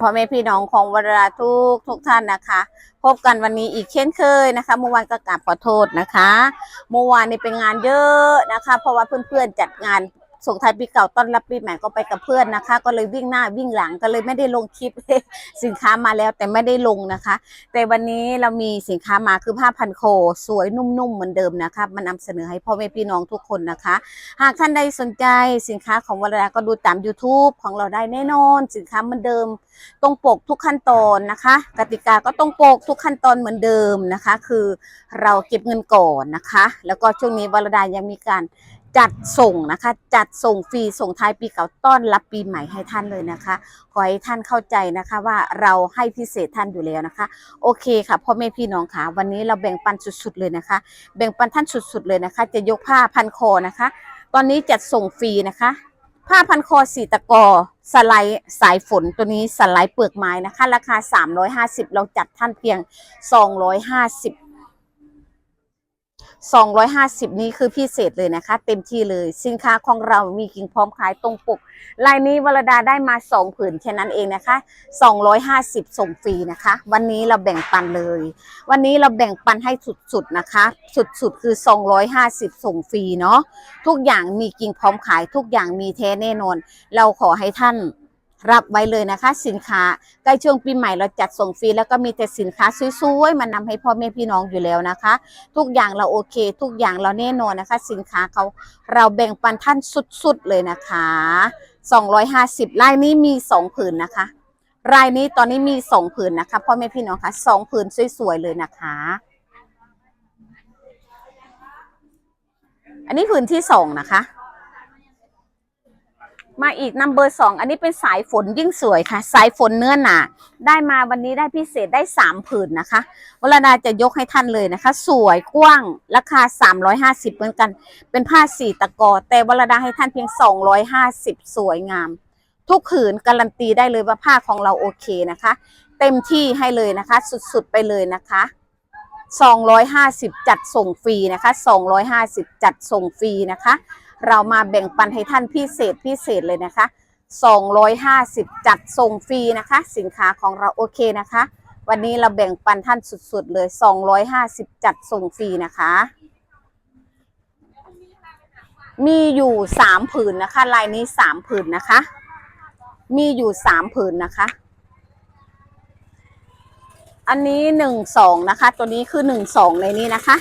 พ่อแม่พี่น้องของวราทุกทุกท่านนะคะ พบกันวันนี้อีกเช่นเคยนะคะเมื่อวานก็กราบขอโทษนะคะเมื่อวานนี่เป็นงานเยอะนะคะ เพราะว่าเพื่อนๆจัดงาน ส่งท้ายปีเก่าต้อนรับปีใหม่ก็ไปกับเพื่อนนะคะ ก็เลยวิ่งหน้าวิ่งหลังก็เลยไม่ได้ลงคลิปสินค้ามาแล้วแต่ไม่ได้ลงนะคะ แต่วันนี้เรามีสินค้ามาคือผ้าพันโค สวยนุ่มๆเหมือนเดิมนะคะมานำเสนอให้พ่อแม่พี่น้องทุกคนนะคะ หากท่านใดสนใจสินค้าของวรดาก็ดูตาม YouTube ของเราได้แน่นอน สินค้าเหมือนเดิมตรงปกทุกขั้นตอนนะคะ กติกาก็ตรงปกทุกขั้นตอนเหมือนเดิมนะคะ คือเราเก็บเงินก่อนนะคะ แล้วก็ช่วงนี้วรดายังมีการ จัดส่งนะคะ จัดส่งฟรีส่งท้ายปีเก่าต้อนรับปีใหม่ให้ท่านเลยนะคะ ขอให้ท่านเข้าใจนะคะว่าเราให้พิเศษท่านอยู่แล้วนะคะ โอเคค่ะพ่อแม่พี่น้องค่ะ วันนี้เราแบ่งปันสุดๆเลยนะคะ แบ่งปันท่านสุดๆเลยนะคะ จะยกผ้าพันคอนะคะ ตอนนี้จัดส่งฟรีนะคะ ผ้าพันคอสีตะกอสไลด์สายฝนตัวนี้สไลด์เปลือกไม้นะคะ ราคา 350 เราจัดท่านเพียง 250 250 นี้คือพิเศษเลยนะคะ เต็มที่เลยสินค้าของเรามีกิ่งพร้อมขายตรงปกลายนี้วรดาได้มา 2 ผืนแค่นั้นเองนะคะ 250 ส่งฟรีนะคะ วันนี้เราแบ่งปันเลย วันนี้เราแบ่งปันให้สุดๆนะคะ สุดๆคือ 250 ส่งฟรีเนาะทุกอย่างมีกิ่งพร้อมขายทุกอย่างมีแท้แน่นอน เราขอให้ท่าน รับไว้เลยนะคะ สินค้าใกล้ช่วงปีใหม่เราจัดส่งฟรีแล้วก็มีแต่สินค้าสวยๆ มานำให้พ่อแม่พี่น้องอยู่แล้วนะคะ ทุกอย่างเราโอเค ทุกอย่างเราแน่นอนนะคะ สินค้าเขาเราแบ่งปันท่านสุดๆเลยนะคะ 250ลายนี้มี 2 ผืนนะคะ รายนี้ตอนนี้มี 2 ผืนนะคะพ่อแม่พี่น้องคะสองผืนสวยๆเลยนะคะ อันนี้ผืนที่สองนะคะ มาอีกนัมเบอร์สองอันนี้เป็นสายฝนยิ่งสวยค่ะ สายฝนเนื้อหนา ได้มาวันนี้ได้พิเศษได้สามผืนนะคะวรดาจะยกให้ท่านเลยนะคะ สวยกว้างราคา350เหมือนกัน เป็นผ้าสี่ตะกอ แต่วรดาให้ท่านเพียง250สวยงาม ทุกผืนการันตีได้เลยว่าผ้าของเราโอเคนะคะ เต็มที่ให้เลยนะคะ สุดๆไปเลยนะคะ250จัดส่งฟรีนะคะ250จัดส่งฟรีนะคะ เรามาแบ่งปันให้ท่านพิเศษพิเศษเลยนะคะ 250 จัดส่งฟรีนะคะ สินค้าของเราโอเคนะคะ วันนี้เราแบ่งปันท่านสุดๆเลย 250 จัดส่งฟรีนะคะ มีอยู่ 3 ผืนนะคะ ลายนี้ 3 ผืนนะคะ มีอยู่ 3 ผืนนะคะอันนี้1 2นะคะ ตัวนี้คือ1 2ในนี้นะคะ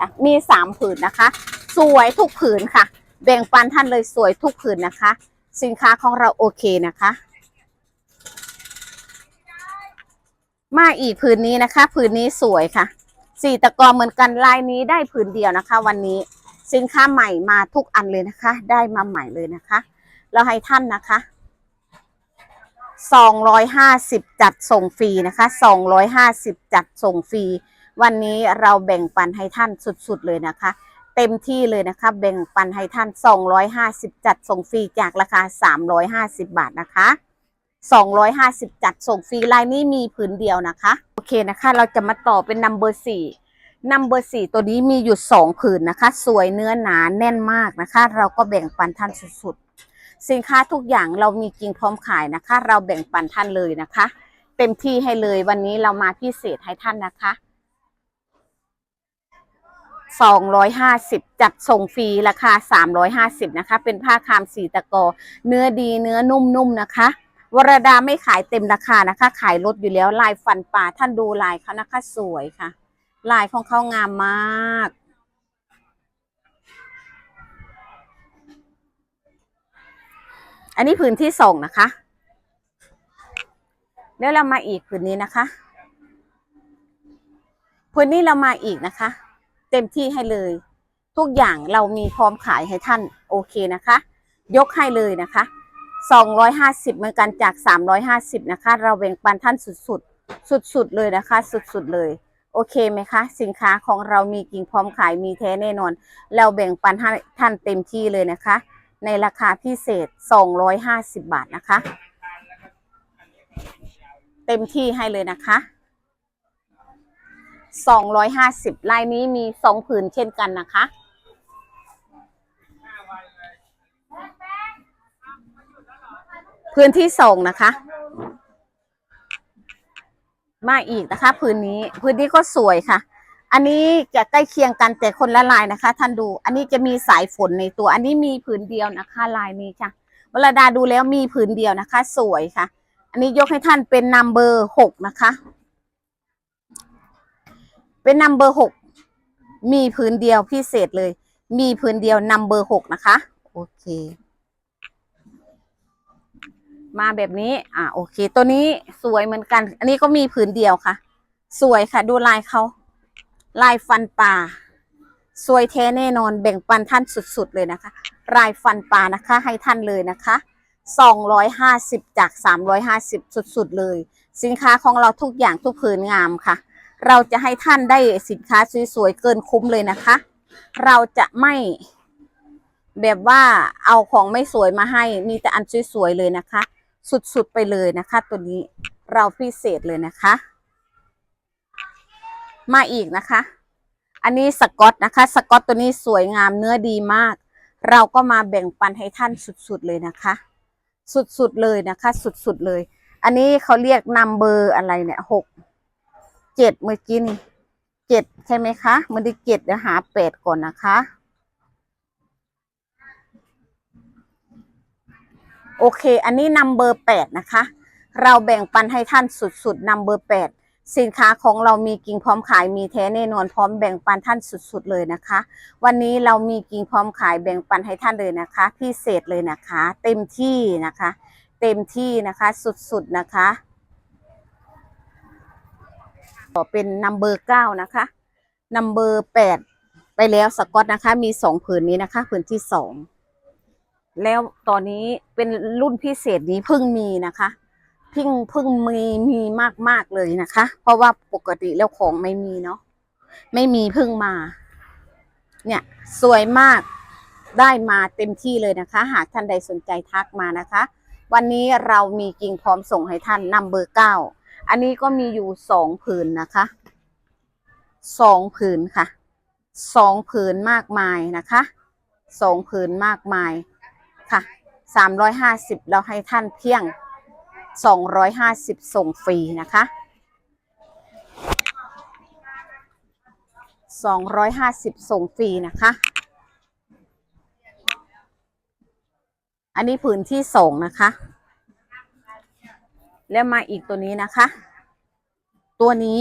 อะมี3ผืนนะคะ สวยทุกผืนค่ะ แบ่งปันท่านเลยสวยทุกผืนนะคะ สินค้าของเราโอเคนะคะ มาอีกผืนนี้นะคะ ผืนนี้สวยค่ะสี่ตะกอเหมือนกันลายนี้ได้ผืนเดียวนะคะ วันนี้สินค้าใหม่มาทุกอันเลยนะคะ ได้มาใหม่เลยนะคะ เราให้ท่านนะคะ250จัดส่งฟรีนะคะ250จัดส่งฟรี วันนี้เราแบ่งปันให้ท่านสุดๆเลยนะคะ เต็มที่เลยนะคะแบ่งปันให้ท่าน 250 จัดส่งฟรีจากราคา 350 บาทนะคะ 250 จัดส่งฟรีลายนี้มีผืนเดียวนะคะ โอเคนะคะ เราจะมาต่อเป็นนัมเบอร์สี่นัมเบอร์สี่ตัวนี้มีอยู่2ผืนนะคะ สวยเนื้อหนาแน่นมากนะคะ เราก็แบ่งปันท่านสุดๆ สินค้าทุกอย่างเรามีจริงพร้อมขายนะคะ เราแบ่งปันท่านเลยนะคะ เต็มที่ให้เลยวันนี้เรามาพิเศษให้ท่านนะคะ 250 จัดส่งฟรีราคา 350 นะคะ เป็นผ้าคามสีตะกอ เนื้อดีเนื้อนุ่มๆนะคะ วรดาไม่ขายเต็มราคานะคะ ขายลดอยู่แล้วลายฟันปลาท่านดูลายเขานะคะสวยค่ะ ลายของเขางามมาก อันนี้ผืนที่สองนะคะเดี๋ยวเรามาอีกผืนนี้นะคะ ผืนนี้เรามาอีกนะคะ เต็มที่ให้เลย ทุกอย่างเรามีพร้อมขายให้ท่านโอเคนะคะ ยกให้เลยนะคะ 250เหมือนกันจาก 350 นะคะ เราแบ่งปันท่านสุดๆ สุดๆเลยนะคะ สุดๆเลยโอเคไหมคะ สินค้าของเรามีกิ่งพร้อมขายมีแท้แน่นอน เราแบ่งปันให้ท่านเต็มที่เลยนะคะ ในราคาพิเศษ 250 บาทนะคะ เต็มที่ให้เลยนะคะ 250ลายนี้มี 2 ผืนเช่นกันนะคะ พื้นที่สองนะคะ มาอีกนะคะผืนนี้ผืนนี้ก็สวยค่ะ อันนี้จะใกล้เคียงกันแต่คนละลายนะคะ ท่านดู อันนี้จะมีสายฝนในตัว อันนี้มีผืนเดียวนะคะ ลายนี้ค่ะวรดาดูแล้วมีผืนเดียวนะคะ สวยค่ะ อันนี้ยกให้ท่านเป็นนัมเบอร์หกนะคะ เป็นนัมเบอร์หกมีผืนเดียวพิเศษเลย มีผืนเดียวนัมเบอร์หกนะคะ โอเค มาแบบนี้ อ่าโอเค ตัวนี้สวยเหมือนกัน อันนี้ก็มีผืนเดียวค่ะ สวยค่ะ ดูลายเขาลายฟันปลาสวยแท้แน่นอนแบ่งปันท่านสุดๆเลยนะคะ ลายฟันปลานะคะ ให้ท่านเลยนะคะ250จาก350สุดๆเลย สินค้าของเราทุกอย่างทุกผืนงามค่ะ เราจะให้ท่านได้สินค้าสวยๆเกินคุ้มเลยนะคะ เราจะไม่แบบว่าเอาของไม่สวยมาให้ มีแต่อันสวยๆเลยนะคะ สุดๆไปเลยนะคะ ตัวนี้เราพิเศษเลยนะคะ มาอีกนะคะ อันนี้สกอตนะคะ สกอตตัวนี้สวยงามเนื้อดีมาก เราก็มาแบ่งปันให้ท่านสุดๆเลยนะคะ สุดๆเลยนะคะ สุดๆเลย อันนี้เขาเรียกนัมเบอร์อะไรเนี่ยหก เจ็ดเมื่อกี้นี่เจ็ดใช่ไหมคะมันด้เจ็ดเดี๋ยวหาแปดก่อนนะคะ โอเค อันนี้นัมเบอร์แปดนะคะ เราแบ่งปันให้ท่านสุดๆนัมเบอร์แปดสินค้าของเรามีกิ่งพร้อมขายมีแท้แน่นอนพร้อมแบ่งปันท่านสุดๆเลยนะคะ วันนี้เรามีกิ่งพร้อมขายแบ่งปันให้ท่านเลยนะคะ พิเศษเลยนะคะ เต็มที่นะคะ เต็มที่นะคะสุดๆนะคะ ต่อเป็นนัมเบอร์เก้านะคะนัมเบอร์แปดไปแล้วสกอตนะคะ มีสองผืนนี้นะคะผืนที่สองแล้วตอนนี้เป็นรุ่นพิเศษนี้เพิ่งมีนะคะเพิ่งเพิ่งมีมีมากมากเลยนะคะ เพราะว่าปกติแล้วของไม่มีเนาะไม่มีเพิ่งมา เนี่ยสวยมากได้มาเต็มที่เลยนะคะ หากท่านใดสนใจทักมานะคะ วันนี้เรามีกิ่งพร้อมส่งให้ท่านนัมเบอร์เก้า อันนี้ก็มีอยู่สองผืนนะคะสองผืนค่ะสองผืนมากมายนะคะสองผืนมากมายค่ะสามร้อยห้าสิบเราให้ท่านเพียงสองร้อยห้าสิบส่งฟรีนะคะสองร้อยห้าสิบส่งฟรีนะคะ อันนี้ผืนที่สองนะคะ แล้วมาอีกตัวนี้นะคะ ตัวนี้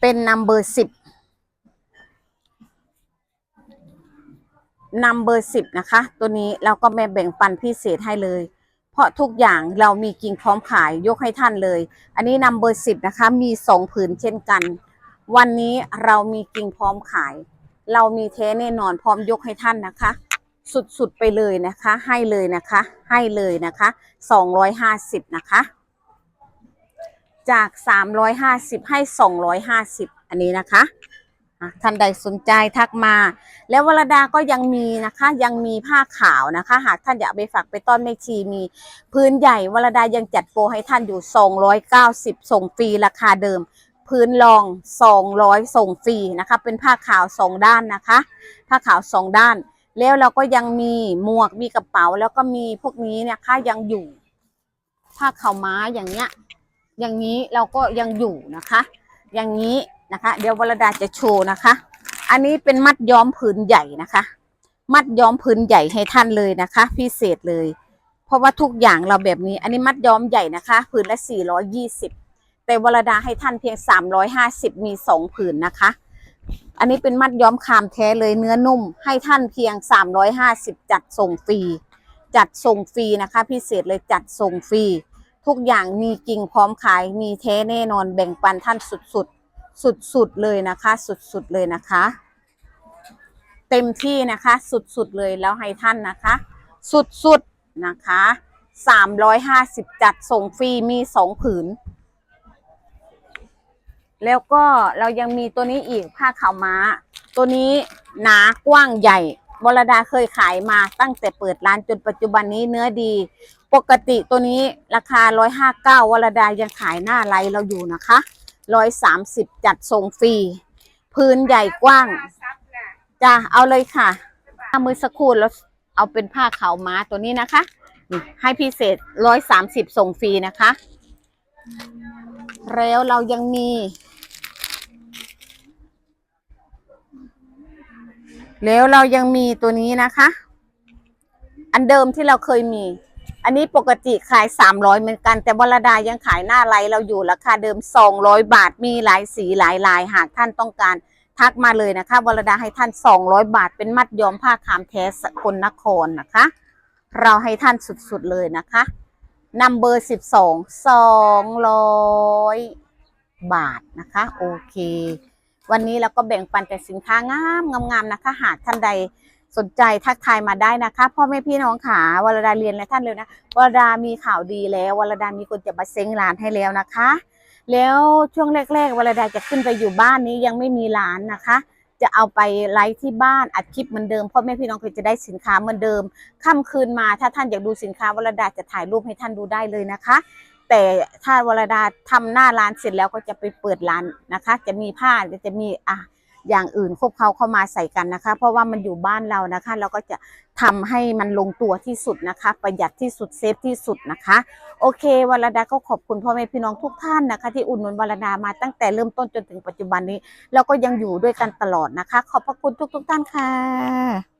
เป็นนัมเบอร์สิบนัมเบอร์สิบนะคะ ตัวนี้เราก็แม่แบ่งปันพิเศษให้เลย เพราะทุกอย่างเรามีกิ่งพร้อมขายยกให้ท่านเลย อันนี้นัมเบอร์สิบนะคะ มีสองผืนเช่นกัน วันนี้เรามีกิ่งพร้อมขาย เรามีแท้แน่นอนพร้อมยกให้ท่านนะคะ สุดๆไปเลยนะคะ ให้เลยนะคะ ให้เลยนะคะสองร้อยห้าสิบนะคะ จากสามร้อยห้าสิบให้สองร้อยห้าสิบอันนี้นะคะท่านใดสนใจทักมา แล้ววรดาก็ยังมีนะคะ ยังมีผ้าขาวนะคะ หากท่านอยากไปฝากไปต้อนแม่ชีมี พื้นใหญ่วรดายังจัดโปรให้ท่านอยู่ 290 ส่งฟรีราคาเดิม พื้นรอง 200 ส่งฟรีนะคะ เป็นผ้าขาวสองด้านนะคะ ผ้าขาวสองด้าน แล้วเราก็ยังมีหมวกมีกระเป๋า แล้วก็มีพวกนี้เนะคะยังอยู่ผ้าขาวม้าอย่างเนี้ย อย่างนี้เราก็ยังอยู่นะคะ อย่างนี้นะคะ เดี๋ยววรดาจะโชว์นะคะ อันนี้เป็นมัดย้อมผืนใหญ่นะคะ มัดย้อมผืนใหญ่ให้ท่านเลยนะคะ พิเศษเลย เพราะว่าทุกอย่างเราแบบนี้ อันนี้มัดย้อมใหญ่นะคะ ผืนละ 420 แต่วรดาให้ท่านเพียง 350 มี 2 ผืนนะคะ อันนี้เป็นมัดย้อมคามแท้เลยเนื้อนุ่ม ให้ท่านเพียง 350 จัดส่งฟรี จัดส่งฟรีนะคะ พิเศษเลยจัดส่งฟรี ทุกอย่างมีจริงพร้อมขายมีแท้แน่นอนแบ่งปันท่านสุดๆ สุดๆเลยนะคะ สุดๆเลยนะคะ เต็มที่นะคะ สุดๆเลยแล้วให้ท่านนะคะ สุดๆนะคะ 350 จัดส่งฟรีมีสองผืน แล้วก็เรายังมีตัวนี้อีกผ้าขาวม้า ตัวนี้หนากว้างใหญ่วรดาเคยขายมาตั้งแต่เปิดร้านจนปัจจุบันนี้เนื้อดี ปกติตัวนี้ราคา 159วรดายังขายหน้าไลน์เราอยู่นะคะ 130 จัดส่งฟรีพื้นใหญ่กว้างจ้ะเอาเลยค่ะามือสักครู่แล้วเอาเป็นผ้าขาวม้าตัวนี้นะคะ ให้พิเศษร้อยสามสิบส่งฟรีนะคะ แล้วเรายังมี แล้วเรายังมีตัวนี้นะคะ อันเดิมที่เราเคยมี อันนี้ปกติขายสามร้อยเหมือนกัน แต่วรดายังขายหน้าไลเราอยู่ราคาเดิมสองร้อยบาทมีหลายสีหลายลายหากท่านต้องการทักมาเลยนะคะวรดาให้ท่านสองร้อยบาท เป็นมัดย้อมผ้าคามแท้สกลนครนะคะ เราให้ท่านสุดๆเลยนะคะนัมเบอร์สิบสองสองร้อยบาทนะคะ โอเค วันนี้เราก็แบ่งปันแต่สินค้างามงามๆนะคะ หากท่านใดสนใจทักทายมาได้นะคะพ่อแม่พี่น้องขาวรดาเรียนและท่านเลยนะวรดามีข่าวดีแล้ววรดามีคนจะมาเซ้งร้านให้แล้วนะคะ แล้วช่วงแรก ๆวรดาจะขึ้นไปอยู่บ้านนี้ยังไม่มีร้านนะคะ จะเอาไปไลฟ์ที่บ้านอัดคลิปเหมือนเดิมพ่อแม่พี่น้องก็จะได้สินค้าเหมือนเดิม ค่ำคืนมาถ้าท่านอยากดูสินค้าวรดาจะถ่ายรูปให้ท่านดูได้เลยนะคะ แต่ถ้าวรดาทำหน้าร้านเสร็จแล้วก็จะไปเปิดร้านนะคะ จะมีผ้าจะมีอะอย่างอื่นควบเขาเข้ามาใส่กันนะคะ เพราะว่ามันอยู่บ้านเรานะคะ เราก็จะทำให้มันลงตัวที่สุดนะคะ ประหยัดที่สุดเซฟที่สุดนะคะ โอเควรดาก็ขอบคุณพ่อแม่พี่น้องทุกท่านนะคะ ที่อุดหนุนวรดามาตั้งแต่เริ่มต้นจนถึงปัจจุบันนี้แล้วก็ยังอยู่ด้วยกันตลอดนะคะ ขอบพระคุณทุก ๆ ท่านค่ะ